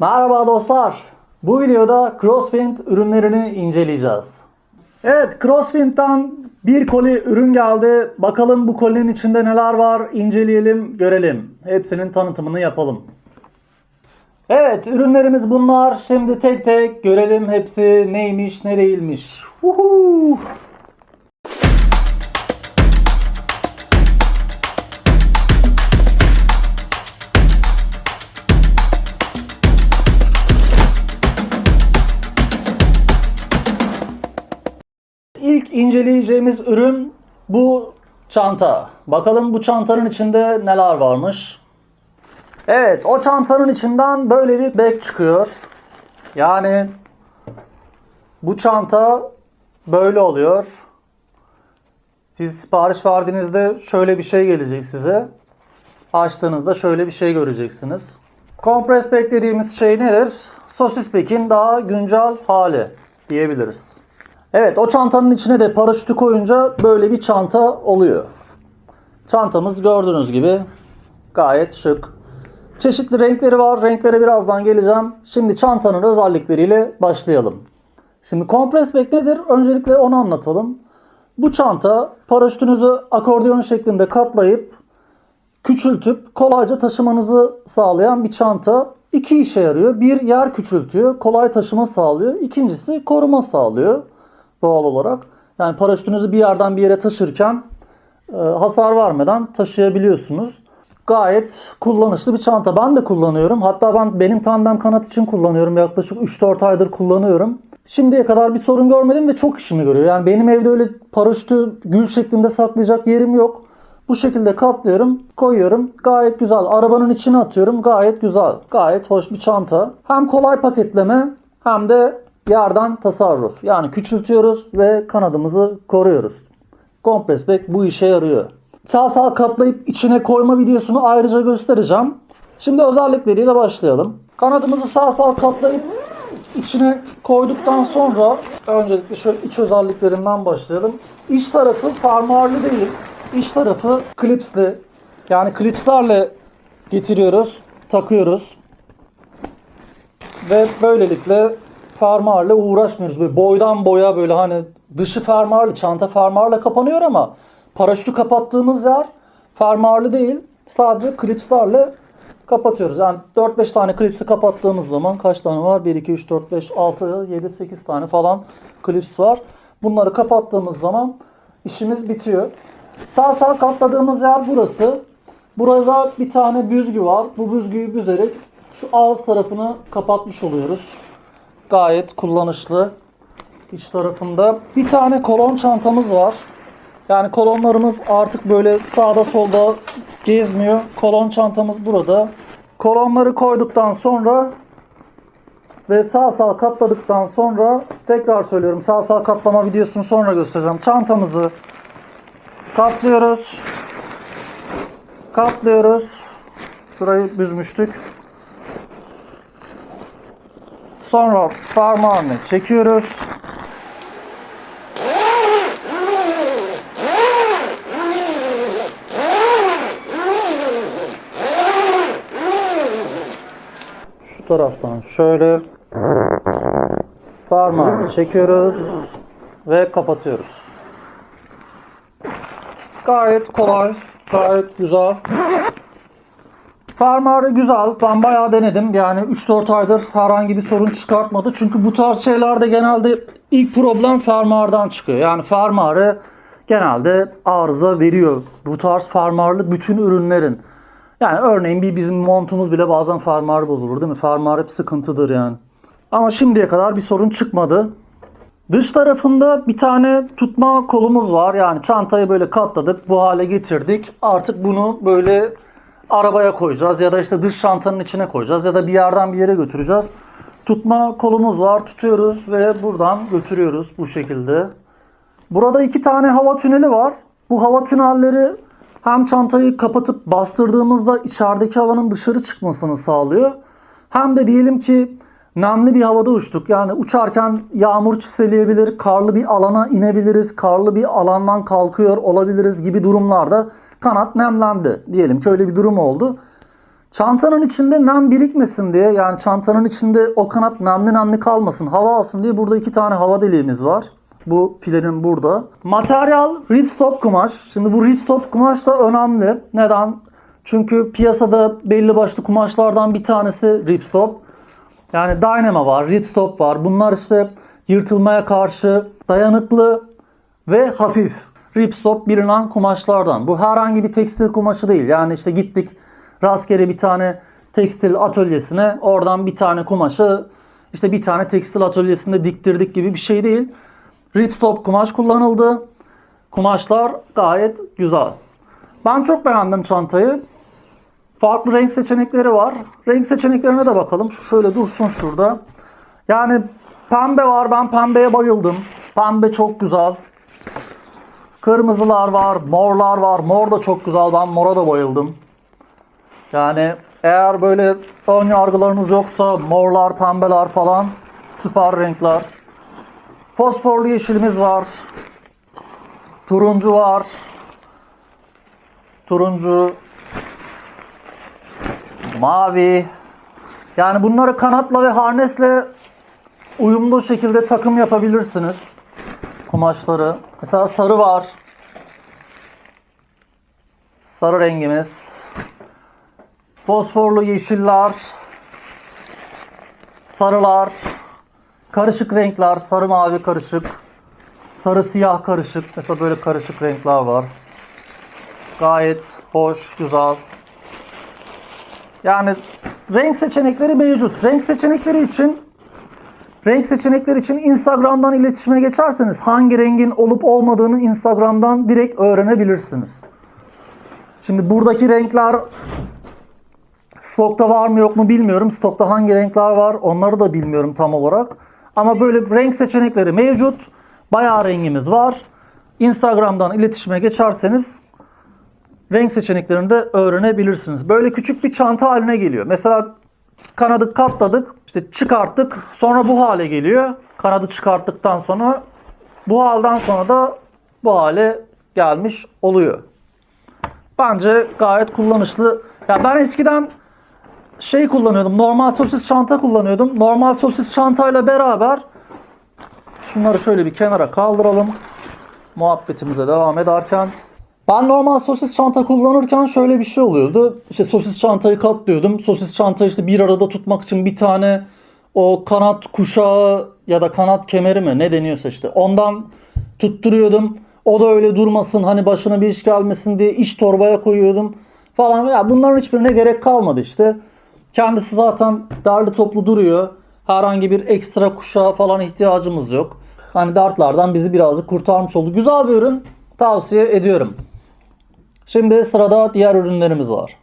Merhaba dostlar. Bu videoda Crosswind ürünlerini inceleyeceğiz. Evet, Crosswind'den bir koli ürün geldi. Bakalım bu kolinin içinde neler var inceleyelim, görelim. Hepsinin tanıtımını yapalım. Evet, ürünlerimiz bunlar. Şimdi tek tek görelim hepsi neymiş, ne değilmiş. Woohoo! İlk inceleyeceğimiz ürün bu çanta. Bakalım bu çantanın içinde neler varmış. Evet, o çantanın içinden böyle bir bag çıkıyor. Yani bu çanta böyle oluyor. Siz sipariş verdiğinizde şöyle bir şey gelecek size. Açtığınızda şöyle bir şey göreceksiniz. Compress pack dediğimiz şey nedir? Sosis pack'in daha güncel hali diyebiliriz. Evet o çantanın içine de paraşütü koyunca böyle bir çanta oluyor. Çantamız gördüğünüz gibi gayet şık. Çeşitli renkleri var. Renklere birazdan geleceğim. Şimdi çantanın özellikleriyle başlayalım. Şimdi kompres bag nedir? Öncelikle onu anlatalım. Bu çanta paraşütünüzü akordeon şeklinde katlayıp küçültüp kolayca taşımanızı sağlayan bir çanta. İki işe yarıyor. Bir yer küçültüyor, kolay taşıma sağlıyor. İkincisi koruma sağlıyor doğal olarak. Yani paraşütünüzü bir yerden bir yere taşırken e, hasar vermeden taşıyabiliyorsunuz. Gayet kullanışlı bir çanta. Ben de kullanıyorum. Hatta ben benim tandem kanat için kullanıyorum. Yaklaşık 3-4 aydır kullanıyorum. Şimdiye kadar bir sorun görmedim ve çok işimi görüyor. Yani benim evde öyle paraşütü gül şeklinde saklayacak yerim yok. Bu şekilde katlıyorum, koyuyorum. Gayet güzel. Arabanın içine atıyorum. Gayet güzel. Gayet hoş bir çanta. Hem kolay paketleme hem de yerden tasarruf. Yani küçültüyoruz ve kanadımızı koruyoruz. Kompres bag bu işe yarıyor. Sağ sağ katlayıp içine koyma videosunu ayrıca göstereceğim. Şimdi özellikleriyle başlayalım. Kanadımızı sağ sağ katlayıp içine koyduktan sonra öncelikle şöyle iç özelliklerinden başlayalım. İç tarafı fermuarlı değil. İç tarafı klipsli. Yani klipslerle getiriyoruz, takıyoruz. Ve böylelikle fermuarla uğraşmıyoruz. Böyle boydan boya böyle hani dışı fermuarlı, çanta fermuarla kapanıyor ama paraşütü kapattığımız yer fermuarlı değil. Sadece klipslerle kapatıyoruz. Yani 4-5 tane klipsi kapattığımız zaman kaç tane var? 1, 2, 3, 4, 5, 6, 7, 8 tane falan klips var. Bunları kapattığımız zaman işimiz bitiyor. Sağ sağ katladığımız yer burası. Burada bir tane büzgü var. Bu büzgüyü büzerek şu ağız tarafını kapatmış oluyoruz. Gayet kullanışlı. İç tarafında bir tane kolon çantamız var. Yani kolonlarımız artık böyle sağda solda gezmiyor. Kolon çantamız burada. Kolonları koyduktan sonra ve sağ sağ katladıktan sonra tekrar söylüyorum sağ sağ katlama videosunu sonra göstereceğim. Çantamızı katlıyoruz. Katlıyoruz. Şurayı büzmüştük. Sonra parmağını çekiyoruz. Şu taraftan şöyle parmağını çekiyoruz ve kapatıyoruz. Gayet kolay, gayet güzel. Fermuarı güzel. Ben bayağı denedim. Yani 3-4 aydır herhangi bir sorun çıkartmadı. Çünkü bu tarz şeylerde genelde ilk problem fermuardan çıkıyor. Yani fermuarı genelde arıza veriyor. Bu tarz fermuarlı bütün ürünlerin. Yani örneğin bir bizim montumuz bile bazen fermuarı bozulur değil mi? Fermuar hep sıkıntıdır yani. Ama şimdiye kadar bir sorun çıkmadı. Dış tarafında bir tane tutma kolumuz var. Yani çantayı böyle katladık, bu hale getirdik. Artık bunu böyle arabaya koyacağız ya da işte dış çantanın içine koyacağız ya da bir yerden bir yere götüreceğiz. Tutma kolumuz var, tutuyoruz ve buradan götürüyoruz bu şekilde. Burada iki tane hava tüneli var. Bu hava tünelleri hem çantayı kapatıp bastırdığımızda içerideki havanın dışarı çıkmasını sağlıyor. Hem de diyelim ki nemli bir havada uçtuk. Yani uçarken yağmur çiseleyebilir, karlı bir alana inebiliriz, karlı bir alandan kalkıyor olabiliriz gibi durumlarda kanat nemlendi. Diyelim ki öyle bir durum oldu. Çantanın içinde nem birikmesin diye yani çantanın içinde o kanat nemli nemli kalmasın, hava alsın diye burada iki tane hava deliğimiz var. Bu filenin burada. Materyal ripstop kumaş. Şimdi bu ripstop kumaş da önemli. Neden? Çünkü piyasada belli başlı kumaşlardan bir tanesi ripstop. Yani Dynama var, ripstop var. Bunlar işte yırtılmaya karşı dayanıklı ve hafif. Ripstop bilinen kumaşlardan. Bu herhangi bir tekstil kumaşı değil. Yani işte gittik rastgele bir tane tekstil atölyesine oradan bir tane kumaşı işte bir tane tekstil atölyesinde diktirdik gibi bir şey değil. Ripstop kumaş kullanıldı. Kumaşlar gayet güzel. Ben çok beğendim çantayı. Farklı renk seçenekleri var. Renk seçeneklerine de bakalım. Şöyle dursun şurada. Yani pembe var. Ben pembeye bayıldım. Pembe çok güzel. Kırmızılar var, morlar var. Mor da çok güzel. Ben mora da bayıldım. Yani eğer böyle ön yargılarınız yoksa morlar, pembeler falan süper renkler. Fosforlu yeşilimiz var. Turuncu var. Turuncu. Mavi. Yani bunları kanatla ve harnesle uyumlu şekilde takım yapabilirsiniz. Kumaşları. Mesela sarı var. Sarı rengimiz. Fosforlu yeşiller. Sarılar. Karışık renkler. Sarı mavi karışık. Sarı siyah karışık. Mesela böyle karışık renkler var. Gayet hoş, güzel. Yani renk seçenekleri mevcut. Renk seçenekleri için renk seçenekleri için Instagram'dan iletişime geçerseniz hangi rengin olup olmadığını Instagram'dan direkt öğrenebilirsiniz. Şimdi buradaki renkler stokta var mı yok mu bilmiyorum. Stokta hangi renkler var onları da bilmiyorum tam olarak. Ama böyle renk seçenekleri mevcut. Bayağı rengimiz var. Instagram'dan iletişime geçerseniz renk seçeneklerini de öğrenebilirsiniz. Böyle küçük bir çanta haline geliyor. Mesela kanadı katladık, işte çıkarttık, sonra bu hale geliyor. Kanadı çıkarttıktan sonra bu halden sonra da bu hale gelmiş oluyor. Bence gayet kullanışlı. Ya ben eskiden şey kullanıyordum. Normal sosis çanta kullanıyordum. Normal sosis çantayla beraber şunları şöyle bir kenara kaldıralım. Muhabbetimize devam ederken ben normal sosis çanta kullanırken şöyle bir şey oluyordu. İşte sosis çantayı katlıyordum. Sosis çantayı işte bir arada tutmak için bir tane o kanat kuşağı ya da kanat kemeri mi ne deniyorsa işte ondan tutturuyordum. O da öyle durmasın hani başına bir iş gelmesin diye iç torbaya koyuyordum falan. Ya bunların hiçbirine gerek kalmadı işte. Kendisi zaten derli toplu duruyor. Herhangi bir ekstra kuşağa falan ihtiyacımız yok. Hani dartlardan bizi birazcık kurtarmış oldu. Güzel bir ürün. Tavsiye ediyorum. Şimdi sırada diğer ürünlerimiz var.